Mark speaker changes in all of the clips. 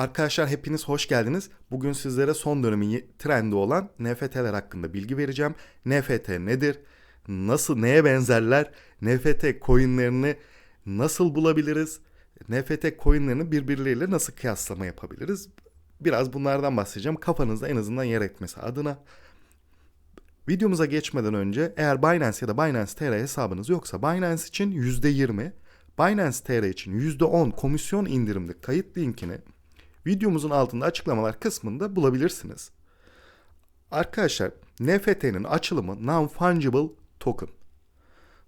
Speaker 1: Arkadaşlar hepiniz hoş geldiniz. Bugün sizlere son dönemin trendi olan NFT'ler hakkında bilgi vereceğim. NFT nedir? Nasıl neye benzerler? NFT coinlerini nasıl bulabiliriz? NFT coinlerini birbirleriyle nasıl kıyaslama yapabiliriz? Biraz bunlardan bahsedeceğim. Kafanızda en azından yer etmesi adına. Videomuza geçmeden önce eğer Binance ya da Binance TR hesabınız yoksa Binance için %20, Binance TR için %10 komisyon indirimli kayıt linkini videomuzun altında açıklamalar kısmında bulabilirsiniz. Arkadaşlar NFT'nin açılımı Non-Fungible Token.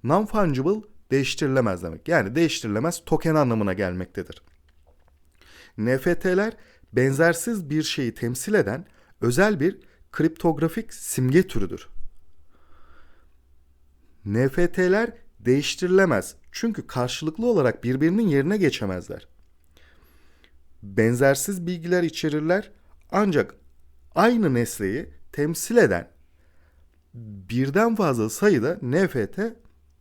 Speaker 1: Non-Fungible değiştirilemez demek. Yani değiştirilemez token anlamına gelmektedir. NFT'ler benzersiz bir şeyi temsil eden özel bir kriptografik simge türüdür. NFT'ler değiştirilemez çünkü karşılıklı olarak birbirinin yerine geçemezler benzersiz bilgiler içerirler ancak aynı nesneyi temsil eden birden fazla sayıda NFT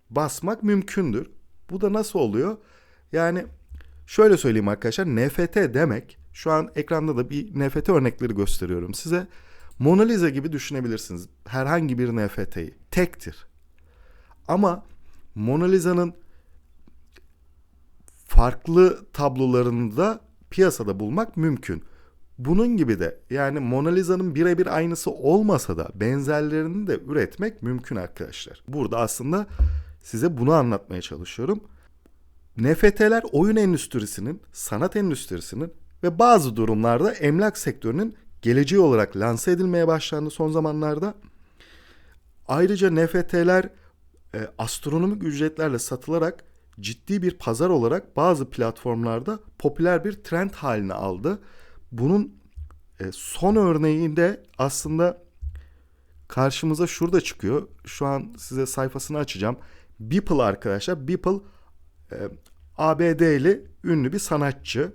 Speaker 1: basmak mümkündür. Bu da nasıl oluyor? Yani şöyle söyleyeyim arkadaşlar NFT demek şu an ekranda da bir NFT örnekleri gösteriyorum size. Mona Lisa gibi düşünebilirsiniz. Herhangi bir NFT'yi. Tektir. Ama Mona Lisa'nın farklı tablolarında piyasada bulmak mümkün. Bunun gibi de yani Mona Lisa'nın birebir aynısı olmasa da benzerlerini de üretmek mümkün arkadaşlar. Burada aslında size bunu anlatmaya çalışıyorum. NFT'ler oyun endüstrisinin, sanat endüstrisinin ve bazı durumlarda emlak sektörünün geleceği olarak lanse edilmeye başlandı son zamanlarda. Ayrıca NFT'ler e, astronomik ücretlerle satılarak ciddi bir pazar olarak bazı platformlarda popüler bir trend haline aldı. Bunun e, son örneğinde aslında karşımıza şurada çıkıyor. Şu an size sayfasını açacağım. Beeple arkadaşlar. Beeple e, ABD'li ünlü bir sanatçı.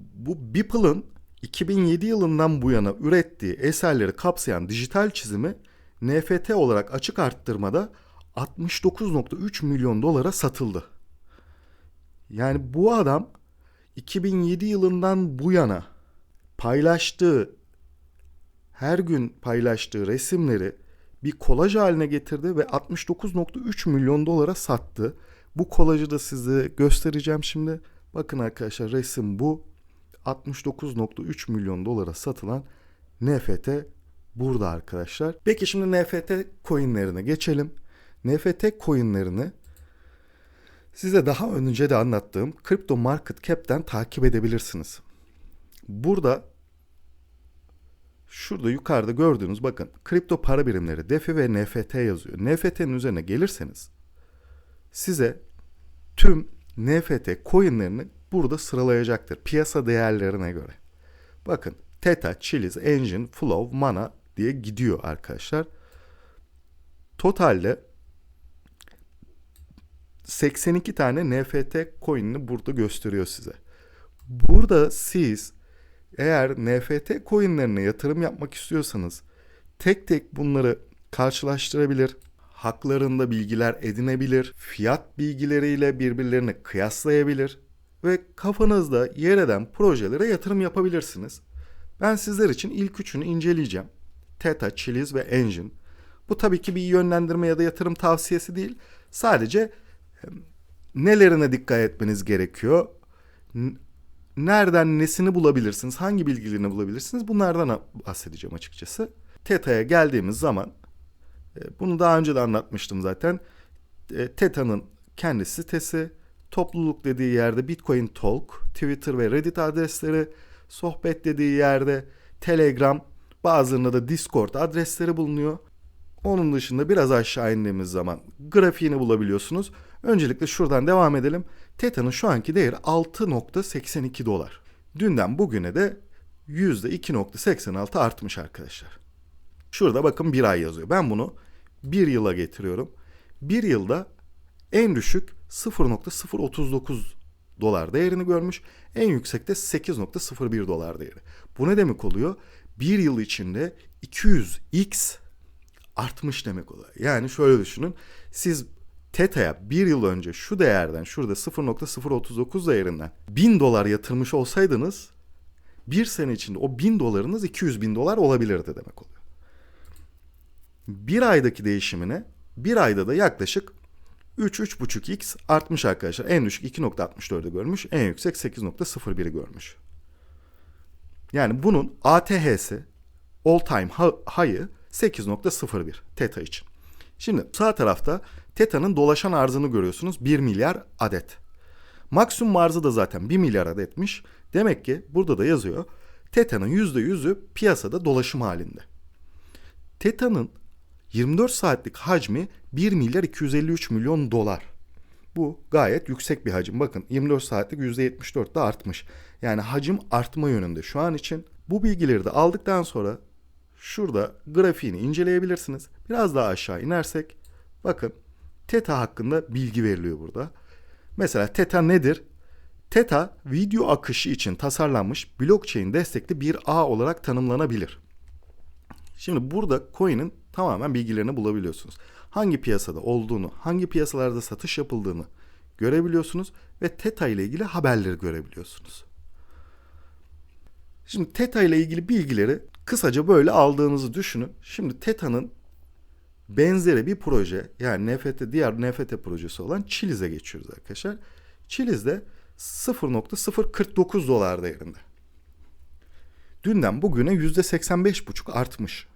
Speaker 1: Bu Beeple'ın 2007 yılından bu yana ürettiği eserleri kapsayan dijital çizimi NFT olarak açık arttırmada 69.3 milyon dolara satıldı. Yani bu adam 2007 yılından bu yana paylaştığı her gün paylaştığı resimleri bir kolaj haline getirdi ve 69.3 milyon dolara sattı. Bu kolajı da size göstereceğim şimdi. Bakın arkadaşlar resim bu. 69.3 milyon dolara satılan NFT burada arkadaşlar. Peki şimdi NFT coinlerine geçelim. NFT coinlerini size daha önce de anlattığım Crypto Market Cap'ten takip edebilirsiniz. Burada şurada yukarıda gördüğünüz bakın kripto para birimleri DeFi ve NFT yazıyor. NFT'nin üzerine gelirseniz size tüm NFT coinlerini burada sıralayacaktır piyasa değerlerine göre. Bakın Theta, Chiliz, Engine, Flow, Mana diye gidiyor arkadaşlar. Totalde 82 tane NFT coin'ini burada gösteriyor size. Burada siz eğer NFT coin'lerine yatırım yapmak istiyorsanız tek tek bunları karşılaştırabilir, haklarında bilgiler edinebilir, fiyat bilgileriyle birbirlerini kıyaslayabilir ve kafanızda yer eden projelere yatırım yapabilirsiniz. Ben sizler için ilk üçünü inceleyeceğim. Theta, Chiliz ve Engine. Bu tabii ki bir yönlendirme ya da yatırım tavsiyesi değil. Sadece nelerine dikkat etmeniz gerekiyor? Nereden nesini bulabilirsiniz? Hangi bilgilerini bulabilirsiniz? Bunlardan bahsedeceğim açıkçası. TETA'ya geldiğimiz zaman e, bunu daha önce de anlatmıştım zaten. E, TETA'nın kendi sitesi, topluluk dediği yerde Bitcoin Talk, Twitter ve Reddit adresleri, sohbet dediği yerde Telegram, bazılarında da Discord adresleri bulunuyor. Onun dışında biraz aşağı indiğimiz zaman grafiğini bulabiliyorsunuz. Öncelikle şuradan devam edelim. Teta'nın şu anki değeri 6.82 dolar. Dünden bugüne de %2.86 artmış arkadaşlar. Şurada bakın bir ay yazıyor. Ben bunu bir yıla getiriyorum. Bir yılda en düşük 0.039 dolar değerini görmüş. En yüksekte 8.01 dolar değeri. Bu ne demek oluyor? Bir yıl içinde 200x artmış demek oluyor. Yani şöyle düşünün. Siz TETA'ya bir yıl önce şu değerden şurada 0.039 değerinden 1000 dolar yatırmış olsaydınız bir sene içinde o 1000 dolarınız 200 bin dolar olabilirdi demek oluyor. Bir aydaki değişimine bir ayda da yaklaşık 3-3.5x artmış arkadaşlar. En düşük 2.64'ü görmüş. En yüksek 8.01'i görmüş. Yani bunun ATH'si all time high'ı 8.01 TETA için. Şimdi sağ tarafta TETA'nın dolaşan arzını görüyorsunuz. 1 milyar adet. Maksimum arzı da zaten 1 milyar adetmiş. Demek ki burada da yazıyor. TETA'nın %100'ü piyasada dolaşım halinde. TETA'nın 24 saatlik hacmi 1 milyar 253 milyon dolar. Bu gayet yüksek bir hacim. Bakın 24 saatlik %74 de artmış. Yani hacim artma yönünde şu an için. Bu bilgileri de aldıktan sonra şurada grafiğini inceleyebilirsiniz. Biraz daha aşağı inersek bakın TETA hakkında bilgi veriliyor burada. Mesela TETA nedir? TETA video akışı için tasarlanmış blockchain destekli bir ağ olarak tanımlanabilir. Şimdi burada coin'in tamamen bilgilerini bulabiliyorsunuz. Hangi piyasada olduğunu, hangi piyasalarda satış yapıldığını görebiliyorsunuz ve TETA ile ilgili haberleri görebiliyorsunuz. Şimdi TETA ile ilgili bilgileri kısaca böyle aldığınızı düşünün. Şimdi TETA'nın benzeri bir proje yani NFT diğer NFT projesi olan Chiliz'e geçiyoruz arkadaşlar. Chiliz'de 0.049 dolar değerinde. Dünden bugüne %85,5 artmış.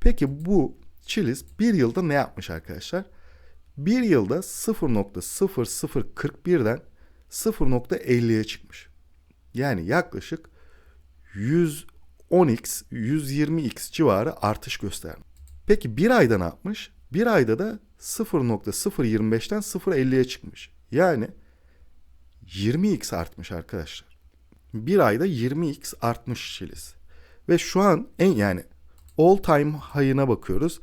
Speaker 1: Peki bu Chiliz bir yılda ne yapmış arkadaşlar? Bir yılda 0.0041'den 0.50'ye çıkmış. Yani yaklaşık 110x, 120x civarı artış göstermiş. Peki bir ayda ne yapmış? Bir ayda da 0.025'ten 0.50'ye çıkmış. Yani 20x artmış arkadaşlar. Bir ayda 20x artmış Chiliz. Ve şu an en yani all time high'ına bakıyoruz.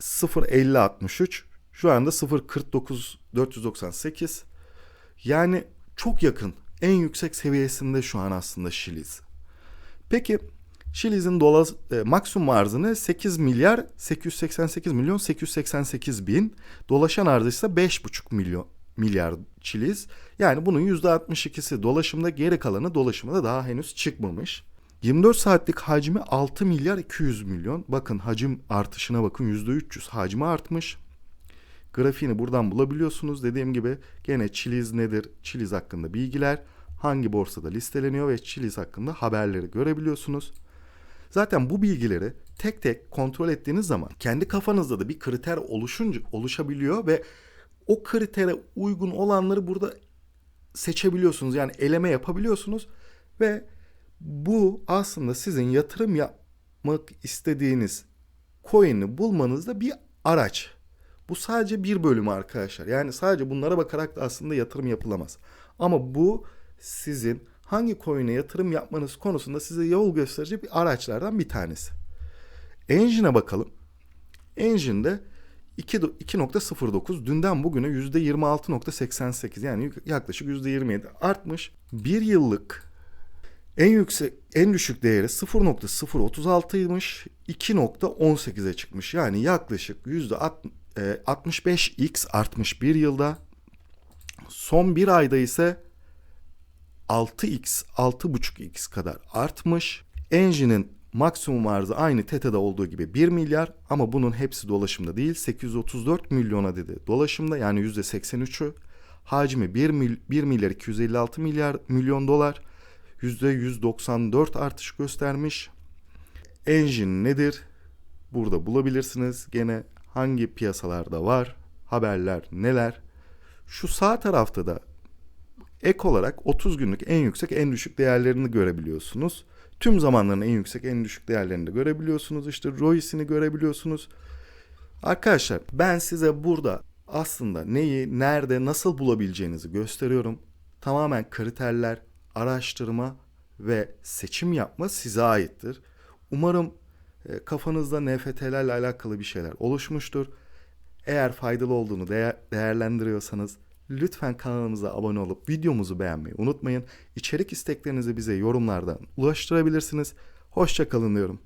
Speaker 1: 0.5063 şu anda 0.49 498 yani çok yakın en yüksek seviyesinde şu an aslında Şiliz. Peki Şiliz'in dolar e, maksimum arzını 8 milyar 888 milyon 888 bin dolaşan arzı ise 5,5 milyon milyar Çiliz. Yani bunun %62'si dolaşımda geri kalanı dolaşımda daha henüz çıkmamış. 24 saatlik hacmi 6 milyar 200 milyon. Bakın hacim artışına bakın %300 hacmi artmış. Grafiğini buradan bulabiliyorsunuz. Dediğim gibi gene Chiliz nedir? Chiliz hakkında bilgiler, hangi borsada listeleniyor ve Chiliz hakkında haberleri görebiliyorsunuz. Zaten bu bilgileri tek tek kontrol ettiğiniz zaman kendi kafanızda da bir kriter oluşunca oluşabiliyor ve o kritere uygun olanları burada seçebiliyorsunuz. Yani eleme yapabiliyorsunuz ve bu aslında sizin yatırım yapmak istediğiniz coin'i bulmanızda bir araç. Bu sadece bir bölümü arkadaşlar. Yani sadece bunlara bakarak da aslında yatırım yapılamaz. Ama bu sizin hangi coin'e yatırım yapmanız konusunda size yol gösterici bir araçlardan bir tanesi. Engine'e bakalım. Engine'de 2.09 dünden bugüne %26.88 yani yaklaşık %27 artmış. Bir yıllık en yüksek en düşük değeri 0.036'ymış. 2.18'e çıkmış. Yani yaklaşık %65x e, artmış bir yılda. Son bir ayda ise 6x, 6.5x kadar artmış. Engine'in maksimum arzı aynı TETA'da olduğu gibi 1 milyar ama bunun hepsi dolaşımda değil. 834 milyon adedi dolaşımda yani %83'ü. Hacmi 1, mil, 1 milyar 256 milyar milyon dolar. %194 artış göstermiş. Engine nedir? Burada bulabilirsiniz. Gene hangi piyasalarda var? Haberler neler? Şu sağ tarafta da ek olarak 30 günlük en yüksek en düşük değerlerini görebiliyorsunuz. Tüm zamanların en yüksek en düşük değerlerini de görebiliyorsunuz. İşte ROI'sini görebiliyorsunuz. Arkadaşlar ben size burada aslında neyi, nerede, nasıl bulabileceğinizi gösteriyorum. Tamamen kriterler, araştırma ve seçim yapma size aittir. Umarım e, kafanızda NFT'lerle alakalı bir şeyler oluşmuştur. Eğer faydalı olduğunu değer, değerlendiriyorsanız lütfen kanalımıza abone olup videomuzu beğenmeyi unutmayın. İçerik isteklerinizi bize yorumlardan ulaştırabilirsiniz. Hoşçakalın diyorum.